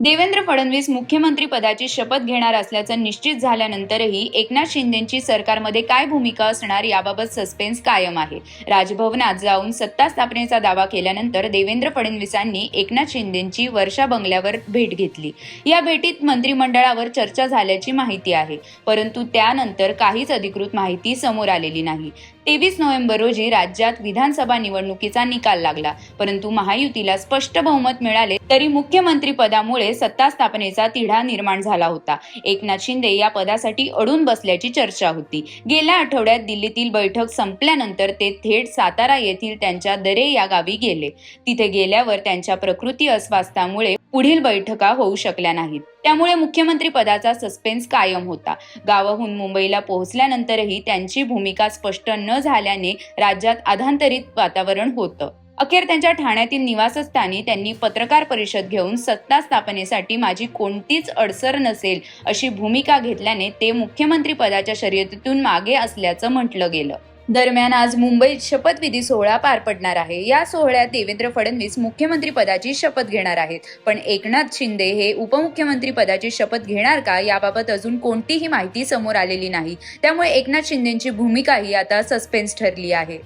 देवेंद्र फडणवीस मुख्यमंत्री पदाची शपथ घेणार असल्याचं निश्चित झाल्यानंतरही एकनाथ शिंदेची सरकारमध्ये काय भूमिका असणार याबाबत सस्पेन्स कायम आहे. राजभवनात जाऊन सत्ता स्थापनेचा दावा केल्यानंतर देवेंद्र फडणवीसांनी एकनाथ शिंदेची वर्षा बंगल्यावर भेट घेतली. या भेटीत मंत्रिमंडळावर चर्चा झाल्याची माहिती आहे. परंतु त्यानंतर काहीच अधिकृत माहिती समोर आलेली नाही. तेवीस नोव्हेंबर रोजी राज्यात विधानसभा निवडणुकीचा निकाल लागला. परंतु महायुतीला स्पष्ट बहुमत मिळाले तरी मुख्यमंत्री पदामुळे सत्ता स्थापनेचा तिढा निर्माण झाला होता. एकनाथ शिंदे या पदासाठी अडून बसल्याची चर्चा होती. गेल्या आठवड्यात दिल्लीतील बैठक संपल्यानंतर ते थेट सातारा येथील त्यांच्या दरे या गावी गेले. तिथे गेल्यावर त्यांच्या प्रकृती अस्वास्थामुळे पुढील बैठका होऊ शकल्या नाहीत. त्यामुळे मुख्यमंत्री पदाचा सस्पेन्स कायम होता. गावाहून मुंबईला पोहोचल्यानंतरही त्यांची भूमिका स्पष्ट न झाल्याने राज्यात अधांतरित वातावरण होतं. अखेर त्यांच्या ठाण्यातील निवासस्थानी त्यांनी पत्रकार परिषद घेऊन सत्ता स्थापनेसाठी माझी कोणतीच अडसर नसेल अशी भूमिका घेतल्याने ते मुख्यमंत्री पदाच्या शर्यतीतून मागे असल्याचं म्हटलं गेलं. दरम्यान आज मुंबईत शपथविधी सोहळा पार पडणार आहे. या सोहळ्यात देवेंद्र फडणवीस मुख्यमंत्री पदाची शपथ घेणार आहेत. पण एकनाथ शिंदे हे उपमुख्यमंत्री पदाची शपथ घेणार का याबाबत अजून कोणतीही माहिती समोर आलेली नाही. त्यामुळे एकनाथ शिंदेची भूमिकाही आता सस्पेन्स ठरली आहे.